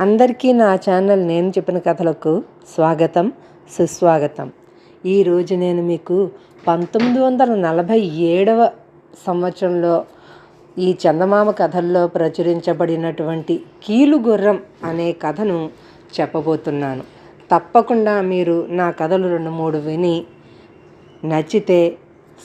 అందరికీ నా ఛానల్ నేను చెప్పిన కథలకు స్వాగతం సుస్వాగతం. ఈరోజు నేను మీకు పంతొమ్మిది వందల నలభై ఏడవ సంవత్సరంలో ఈ చందమామ కథల్లో ప్రచురించబడినటువంటి కీలుగుర్రం అనే కథను చెప్పబోతున్నాను. తప్పకుండా మీరు నా కథలు రెండు మూడు విని నచ్చితే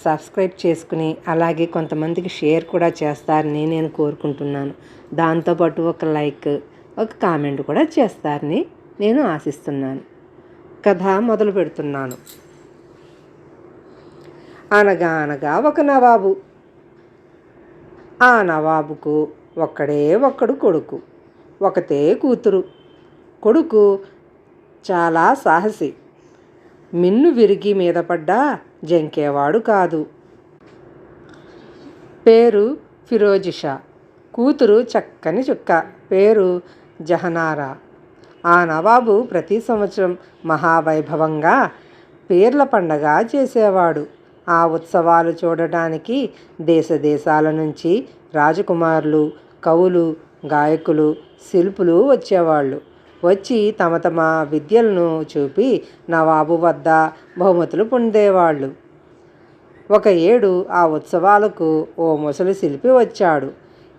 సబ్స్క్రైబ్ చేసుకుని అలాగే కొంతమందికి షేర్ కూడా చేస్తారని నేను కోరుకుంటున్నాను. దాంతోపాటు ఒక లైక్ ఒక కామెంట్ కూడా చేస్తారని నేను ఆశిస్తున్నాను. కథ మొదలు పెడుతున్నాను. అనగా అనగా ఒక నవాబు. ఆ నవాబుకు ఒక్కడే ఒక్కడు కొడుకు ఒకతే కూతురు. కొడుకు చాలా సాహసి. మిన్ను విరిగి మీద పడ్డా జంకేవాడు కాదు. పేరు ఫిరోజిషా. కూతురు చక్కని చుక్క. పేరు జహనారా. ఆ నవాబు ప్రతి సంవత్సరం మహావైభవంగా పీర్ల పండగ చేసేవాడు. ఆ ఉత్సవాలు చూడటానికి దేశదేశాల నుంచి రాజకుమారులు కవులు గాయకులు శిల్పులు వచ్చేవాళ్ళు. వచ్చి తమ తమ విద్యలను చూపి నవాబు వద్ద బహుమతులు పొందేవాళ్ళు. ఒక ఏడు ఆ ఉత్సవాలకు ఓ ముసలి శిల్పి వచ్చాడు.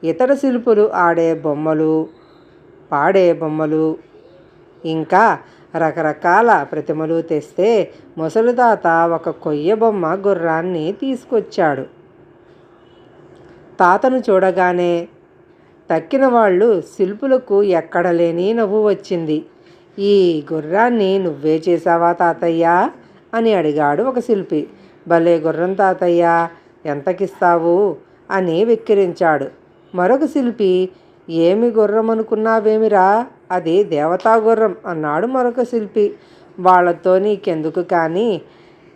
ఇతర శిల్పులు ఆడే బొమ్మలు పాడే బొమ్మలు. ఇంకా రకరకాల ప్రతిమలు తెస్తే ముసలి తాత ఒక కొయ్య బొమ్మ గుర్రాన్ని తీసుకొచ్చాడు. తాతను చూడగానే తక్కిన వాళ్ళు శిల్పులకు ఎక్కడ లేని నవ్వు వచ్చింది. ఈ గుర్రాన్ని నువ్వే చేసావా తాతయ్య? అని అడిగాడు ఒక శిల్పి. భలే గుర్రం తాతయ్య ఎంతకిస్తావు? అని వెక్కిరించాడు. మరొక శిల్పి ఏమి గుర్రం అనుకున్నావేమిరా? అది దేవతా గుర్రం అన్నాడు మరొక శిల్పి. వాళ్ళతో నీకెందుకు కానీ?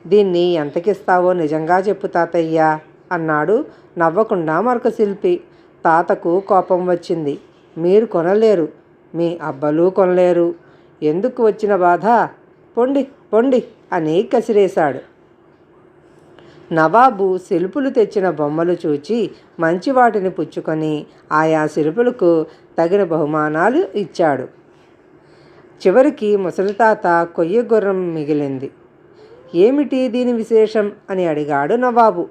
దీన్ని ఎంతకిస్తావో నిజంగా చెప్పు తాతయ్యా అన్నాడు నవ్వకుండా మరొక శిల్పి. తాతకు కోపం వచ్చింది. మీరు కొనలేరు. మీ అబ్బలు కొనలేరు. ఎందుకు వచ్చిన బాధ? పొండి పొండి అని కసిరేశాడు. నవాబు శిల్పులు తెచ్చిన బొమ్మలు చూచి మంచి వాటిని పుచ్చుకొని ఆయా శిల్పులకు తగిన బహుమానాలు ఇచ్చాడు. చివరికి ముసలితాత కొయ్య గుర్రం మిగిలింది. ఏమిటి దీని విశేషం? అని అడిగాడు నవాబు.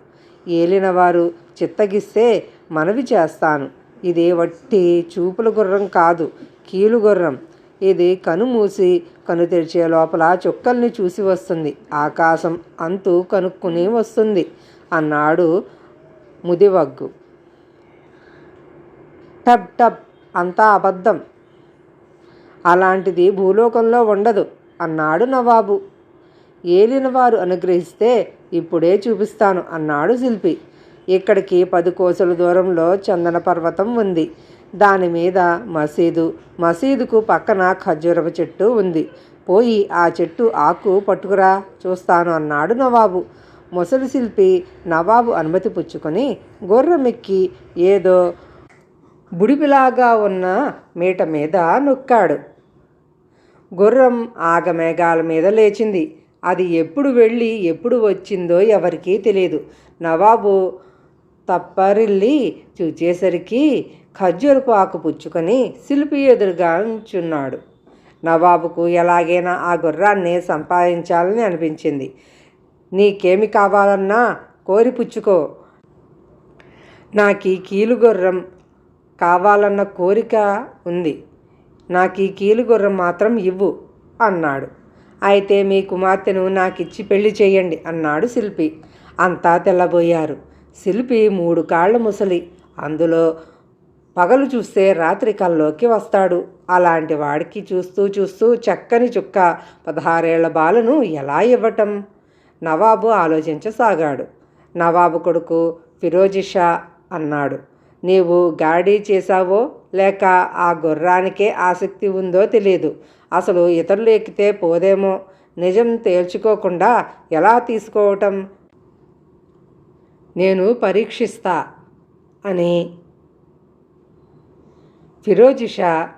ఏలినవారు చిత్తగిస్తే మనవి చేస్తాను. ఇది వట్టి చూపుల గుర్రం కాదు కీలు గుర్రం ఇది కను మూసి కను తెరిచే లోపల చుక్కల్ని చూసి వస్తుంది. ఆకాశం అంతు కనుక్కుని వస్తుంది. అన్నాడు ముదివగ్గు. టబ్ టబ్ అంతా అబద్ధం. అలాంటిది భూలోకంలో ఉండదు అన్నాడు నవాబు. ఏలినవారు అనుగ్రహిస్తే ఇప్పుడే చూపిస్తాను అన్నాడు శిల్పి. ఇక్కడికి పది కోసల దూరంలో చందన పర్వతం ఉంది. దాని మీద మసీదు. మసీదుకు పక్కన ఖర్జూరపు చెట్టు ఉంది. పోయి ఆ చెట్టు ఆకు పట్టుకురా చూస్తాను అన్నాడు నవాబు. ముసలి శిల్పి నవాబు అనుమతి పుచ్చుకొని గుర్రమెక్కి ఏదో బుడిపిలాగా ఉన్న మీట మీద నొక్కాడు. గుర్రం ఆగమేఘాల మీద లేచింది. అది ఎప్పుడు వెళ్ళి ఎప్పుడు వచ్చిందో ఎవరికీ తెలియదు. నవాబు తప్పరిల్లి చూచేసరికి ఖర్జూరపు ఆకు పుచ్చుకొని శిల్పి ఎదురుగా ఉంచున్నాడు. నవాబుకు ఎలాగైనా ఆ గుర్రాన్ని సంపాదించాలని అనిపించింది. నీకేమి కావాలన్నా కోరి పుచ్చుకో. నాకు ఈ కీలు గుర్రం కావాలన్న కోరిక ఉంది. నాకు ఈ కీలు గుర్రం మాత్రం ఇవ్వు అన్నాడు. అయితే మీ కుమార్తెను నాకిచ్చి పెళ్ళి చేయండి అన్నాడు శిల్పి. అంతా తెల్లబోయారు. శిల్పి మూడు కాళ్ళ ముసలి. అందులో పగలు చూస్తే రాత్రి కల్లోకి వస్తాడు. అలాంటి వాడికి చూస్తూ చూస్తూ చక్కని చుక్క పదహారేళ్ళ బాలను ఎలా ఇవ్వటం? నవాబు ఆలోచించసాగాడు. నవాబు కొడుకు ఫిరోజిషా అన్నాడు. నీవు గాడి చేశావో లేక ఆ గుర్రానికే ఆసక్తి ఉందో తెలియదు అసలు ఇతరులు ఎక్కితే పోదేమో? నిజం తేల్చుకోకుండా ఎలా తీసుకోవటం? నేను పరీక్షిస్తా అని. ఫిరోజిషా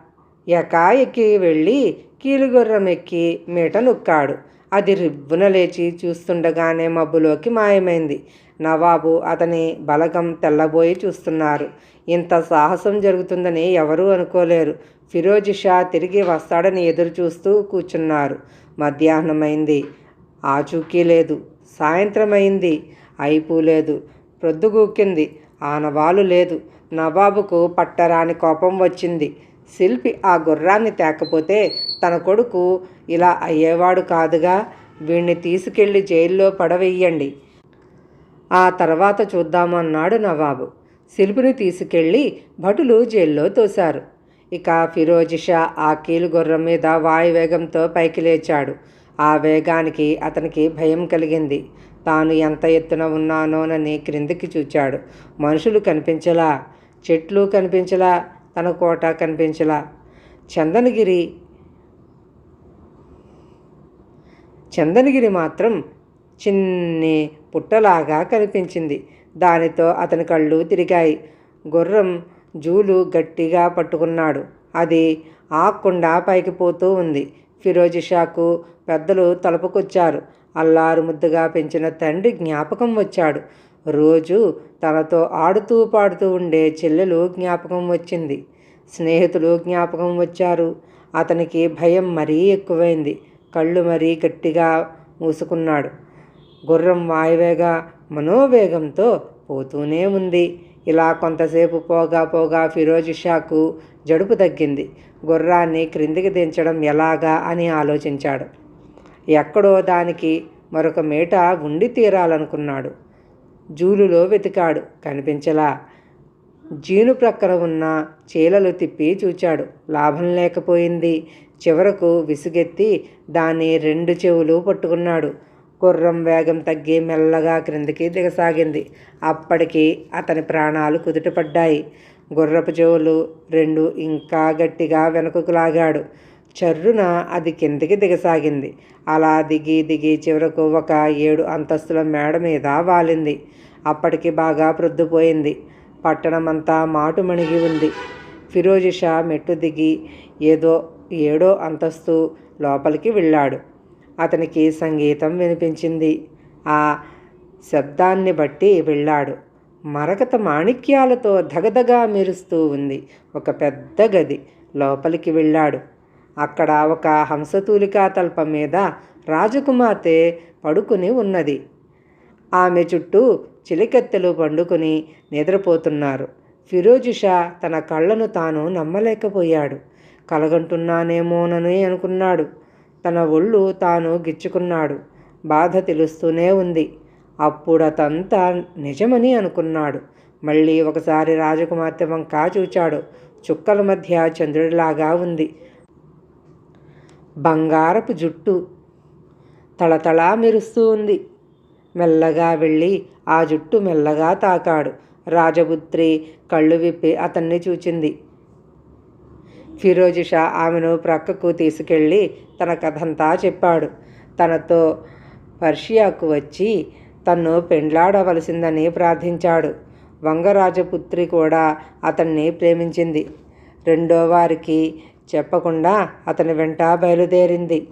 ఎకాయకి వెళ్ళి కీలుగుర్రం ఎక్కి మీట నొక్కాడు. అది రిబ్బున లేచి చూస్తుండగానే మబ్బులోకి మాయమైంది. నవాబు అతని బలగం తెల్లబోయి చూస్తున్నారు. ఇంత సాహసం జరుగుతుందని ఎవరూ అనుకోలేరు. ఫిరోజ్ షా తిరిగి వస్తాడని ఎదురు చూస్తూ కూర్చున్నారు. మధ్యాహ్నమైంది. ఆచూకీ లేదు. సాయంత్రమైంది. అయిపోలేదు. ప్రొద్దుగూకింది. ఆనవాలు లేదు. నవాబుకు పట్టరాని కోపం వచ్చింది. శిల్పి ఆ గుర్రాన్ని తేకపోతే తన కొడుకు ఇలా అయ్యేవాడు కాదుగా. వీణ్ణి తీసుకెళ్ళి జైల్లో పడవేయండి. ఆ తర్వాత చూద్దామన్నాడు నవాబు. శిల్పిని తీసుకెళ్ళి భటులు జైల్లో తోశారు. ఇక ఫిరోజిషా ఆ కీలు గుర్రం మీద వాయువేగంతో పైకి లేచాడు. ఆ వేగానికి అతనికి భయం కలిగింది. తాను ఎంత ఎత్తున ఉన్నానోనని క్రిందికి చూచాడు. మనుషులు కనిపించలా చెట్లు కనిపించలా తన కోట కనిపించలా. చందనగిరి చందనగిరి మాత్రం చిన్ని పుట్టలాగా కనిపించింది. దానితో అతని కళ్ళు తిరిగాయి. గుర్రం జూలు గట్టిగా పట్టుకున్నాడు. అది ఆకుండా పైకి పోతూ ఉంది. ఫిరోజ్ షాకు పెద్దలు తలుపుకొచ్చారు. అల్లారు ముద్దుగా పెంచిన తండ్రి జ్ఞాపకం వచ్చాడు. రోజు తనతో ఆడుతూ పాడుతూ ఉండే చెల్లెలు జ్ఞాపకం వచ్చింది. స్నేహితులు జ్ఞాపకం వచ్చారు. అతనికి భయం మరీ ఎక్కువైంది. కళ్ళు మరీ గట్టిగా మూసుకున్నాడు. గుర్రం వాయువేగా మనోవేగంతో పోతూనే ఉంది. ఇలా కొంతసేపు పోగా పోగా ఫిరోజ్ షాకు జడుపు తగ్గింది. గుర్రాన్ని క్రిందికి దించడం ఎలాగా అని ఆలోచించాడు. ఎక్కడో దానికి మరొక మేట ఉండి తీరాలనుకున్నాడు. జూలులో వెతికాడు. కనిపించలా. జీను ప్రక్కన ఉన్న చీలలు తిప్పి చూచాడు. లాభం లేకపోయింది. చివరకు విసుగెత్తి దాన్ని రెండు చెవులు పట్టుకున్నాడు. గుర్రం వేగం తగ్గి మెల్లగా క్రిందికి దిగసాగింది. అప్పటికి అతని ప్రాణాలు కుదుటపడ్డాయి. గుర్రపు చెవులు రెండు ఇంకా గట్టిగా వెనుకకు లాగాడు. చర్రున అది కిందికి దిగసాగింది. అలా దిగి దిగి చివరకు ఒక ఏడు అంతస్తుల మేడ మీద వాలింది. అప్పటికి బాగా ప్రొద్దుపోయింది. పట్టణమంతా మాటుమణిగి ఉంది. ఫిరోజ్ షా మెట్టు దిగి ఏదో ఏడో అంతస్తు లోపలికి వెళ్ళాడు. అతనికి సంగీతం వినిపించింది. ఆ శబ్దాన్ని బట్టి వెళ్ళాడు. మరకత మాణిక్యాలతో ధగధగా మెరుస్తూ ఉంది. ఒక పెద్ద గది లోపలికి వెళ్ళాడు. అక్కడ ఒక హంసతూలికా తల్ప మీద రాజకుమార్తె పడుకుని ఉన్నది. ఆమె చుట్టూ చిలికెత్తెలు పండుకొని నిద్రపోతున్నారు. ఫిరోజు షా తన కళ్ళను తాను నమ్మలేకపోయాడు. కలగంటున్నానేమోనని అనుకున్నాడు. తన ఒళ్ళు తాను గిచ్చుకున్నాడు. బాధ తెలుస్తూనే ఉంది. అప్పుడతంతా నిజమని అనుకున్నాడు. మళ్ళీ ఒకసారి రాజకుమార్తె వంక చూచాడు. చుక్కల మధ్య చంద్రుడిలాగా ఉంది. బంగారపు జుట్టు తళతళా మెరుస్తూ ఉంది. మెల్లగా వెళ్ళి ఆ జుట్టు మెల్లగా తాకాడు. రాజపుత్రి కళ్ళు విప్పి అతన్ని చూచింది. ఫిరోజు షా ఆమెను ప్రక్కకు తీసుకెళ్ళి తన కథంతా చెప్పాడు. తనతో పర్షియాకు వచ్చి తన్ను పెండ్లాడవలసిందని ప్రార్థించాడు. వంగరాజపుత్రి కూడా అతన్ని ప్రేమించింది. రెండో వారికి చెప్పకుండా అతని వెంట బయలుదేరింది.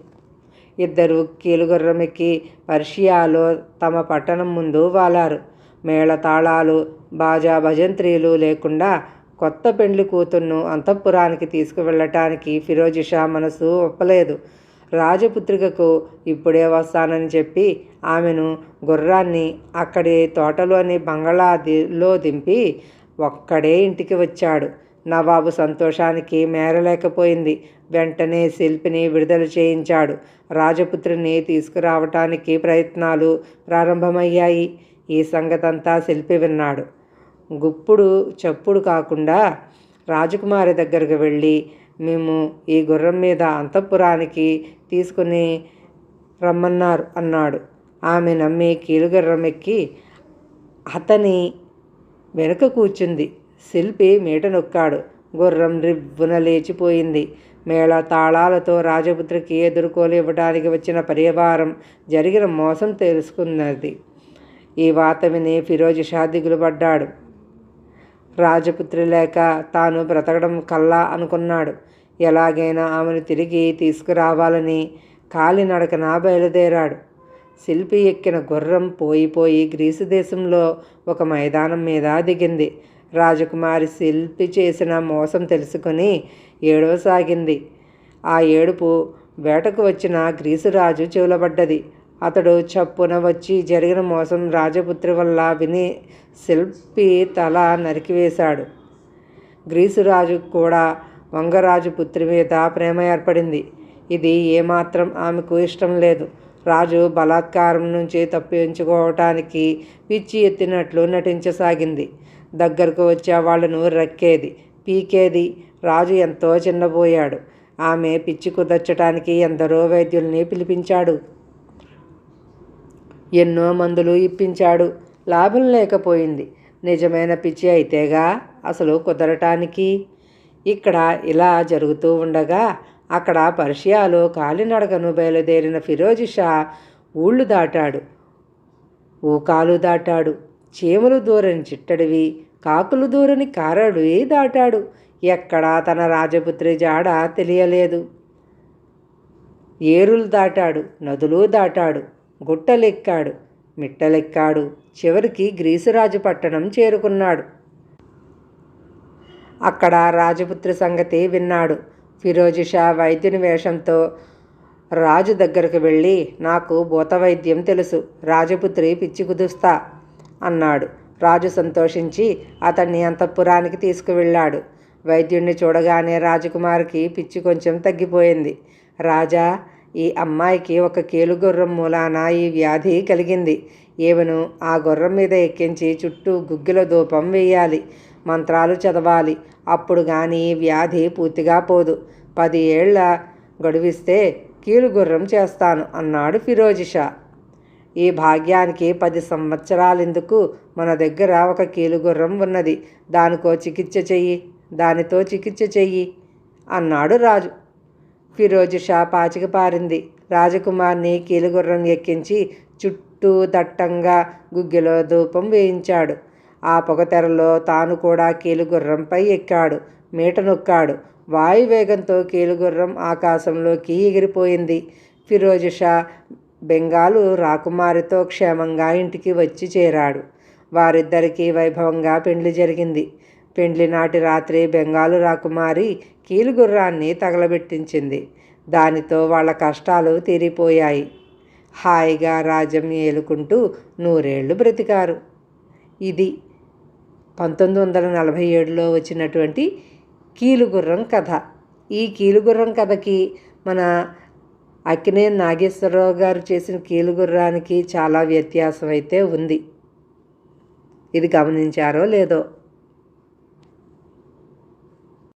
ఇద్దరు కీలుగుర్రమెక్కి పర్షియాలో తమ పట్టణం ముందు వాలారు. మేళతాళాలు బాజా భజంత్రీలు లేకుండా కొత్త పెండ్లి కూతుర్ను అంతఃపురానికి తీసుకువెళ్ళటానికి ఫిరోజ్ షా మనసు ఒప్పలేదు. రాజపుత్రికకు ఇప్పుడే వస్తానని చెప్పి ఆమెను గుర్రాన్ని అక్కడి తోటలోని బంగళాదిలో దింపి ఒక్కడే ఇంటికి వచ్చాడు. నవాబు సంతోషానికి మేరలేకపోయింది. వెంటనే శిల్పిని విడుదల చేయించాడు. రాజపుత్రిని తీసుకురావటానికి ప్రయత్నాలు ప్రారంభమయ్యాయి. ఈ సంగతంతా శిల్పి విన్నాడు. గుప్పుడు చప్పుడు కాకుండా రాజకుమారి దగ్గరకు వెళ్ళి మేము ఈ గుర్రం మీద అంతఃపురానికి తీసుకుని రమ్మన్నారు అన్నాడు. ఆమె నమ్మి కీలుగుర్రం ఎక్కి అతని వెనుక కూర్చుంది. శిల్పి మీట నొక్కాడు. గుర్రం రివ్వున లేచిపోయింది. మేళ తాళాలతో రాజపుత్రికి ఎదుర్కోలేవటానికి వచ్చిన పరివారం జరిగిన మోసం తెలుసుకున్నది. ఈ వాత విని ఫిరోజ్ షా దిగులుపడ్డాడు రాజపుత్రి లేక తాను బ్రతకడం కల్లా అనుకున్నాడు. ఎలాగైనా ఆమెను తిరిగి తీసుకురావాలని కాలినడకన బయలుదేరాడు. శిల్పి ఎక్కిన గుర్రం పోయిపోయి గ్రీసు దేశంలో ఒక మైదానం మీద దిగింది. రాజకుమారి శిల్పి చేసిన మోసం తెలుసుకొని ఏడవసాగింది. ఆ ఏడుపు వేటకు వచ్చిన గ్రీసు రాజు చెవులబడ్డది. అతడు చప్పున వచ్చి జరిగిన మోసం రాజపుత్రి వల్ల విని శిల్పి తల నరికివేశాడు. గ్రీసురాజు కూడా వంగరాజు పుత్రి మీద ప్రేమ ఏర్పడింది. ఇది ఏమాత్రం ఆమెకు ఇష్టం లేదు. రాజు బలాత్కారం నుంచి తప్పించుకోవటానికి పిచ్చి ఎత్తినట్లు నటించసాగింది. దగ్గరకు వచ్చే వాళ్ళను రక్కేది పీకేది. రాజు ఎంతో చిన్నపోయాడు ఆమె పిచ్చి కుదర్చడానికి ఎందరో వైద్యుల్ని పిలిపించాడు. ఎన్నో మందులు ఇప్పించాడు. లాభం లేకపోయింది. నిజమైన పిచ్చి అయితేగా అసలు కుదరటానికి. ఇక్కడ ఇలా జరుగుతూ ఉండగా అక్కడ పర్షియాలో కాలినడకను బయలుదేరిన ఫిరోజి షా ఊళ్ళు దాటాడు. ఊకాలు దాటాడు. చీమలు దూరని చిట్టడివి కాకులు దూరని కారడివి దాటాడు. ఎక్కడా తన రాజపుత్రి జాడ తెలియలేదు. ఏరులు దాటాడు నదులు దాటాడు. గుట్టలెక్కాడు. మిట్టలెక్కాడు. చివరికి గ్రీసురాజు పట్టణం చేరుకున్నాడు. అక్కడ రాజపుత్రి సంగతి విన్నాడు. ఫిరోజు షా వైద్యుని వేషంతో రాజు దగ్గరకు వెళ్ళి నాకు భూత వైద్యం తెలుసు. రాజపుత్రి పిచ్చి కుదుస్తా అన్నాడు. రాజు సంతోషించి అతన్ని అంతఃపురానికి తీసుకువెళ్ళాడు. వైద్యుణ్ణి చూడగానే రాజకుమారికి పిచ్చి కొంచెం తగ్గిపోయింది. రాజా ఈ అమ్మాయికి ఒక కేలుగుర్రం మూలాన ఈ వ్యాధి కలిగింది. ఈమెను ఆ గుర్రం మీద ఎక్కించి చుట్టూ గుగ్గిల ధూపం వేయాలి. మంత్రాలు చదవాలి. అప్పుడు కానీ వ్యాధి పూర్తిగా పోదు. పది ఏళ్ళ గడువిస్తే కీలుగుర్రం చేస్తాను అన్నాడు ఫిరోజిషా. ఈ భాగ్యానికి పది సంవత్సరాలెందుకు మన దగ్గర ఒక కీలుగుర్రం ఉన్నది. దానికో చికిత్స చెయ్యి. దానితో చికిత్స చెయ్యి అన్నాడు రాజు. ఫిరోజు షా పాచిక పారింది. రాజకుమార్ని కీలుగుర్రం ఎక్కించి చుట్టూ దట్టంగా గుగ్గిలో ధూపం వేయించాడు. ఆ పొగతెరలో తాను కూడా కీలుగుర్రంపై ఎక్కాడు. మీట నొక్కాడు. వాయువేగంతో కీలుగుర్రం ఆకాశంలోకి ఎగిరిపోయింది. ఫిరోజు షా బెంగాలు రాకుమారితో క్షేమంగా ఇంటికి వచ్చి చేరాడు. వారిద్దరికీ వైభవంగా పెండ్లి జరిగింది. పెండ్లి నాటి రాత్రి బెంగాలు రాకుమారి కీలుగుర్రాన్ని తగలబెట్టించింది. దానితో వాళ్ళ కష్టాలు తీరిపోయాయి. హాయిగా రాజ్యం ఏలుకుంటూ నూరేళ్ళు బ్రతికారు. ఇది పంతొమ్మిది వందల నలభై ఏడులో వచ్చినటువంటి కీలుగుర్రం కథ. ఈ కీలుగుర్రం కథకి మన అక్కినే నాగేశ్వరరావు గారు చేసిన కీలుగుర్రానికి చాలా వ్యత్యాసం అయితే ఉంది. ఇది గమనించారో లేదో?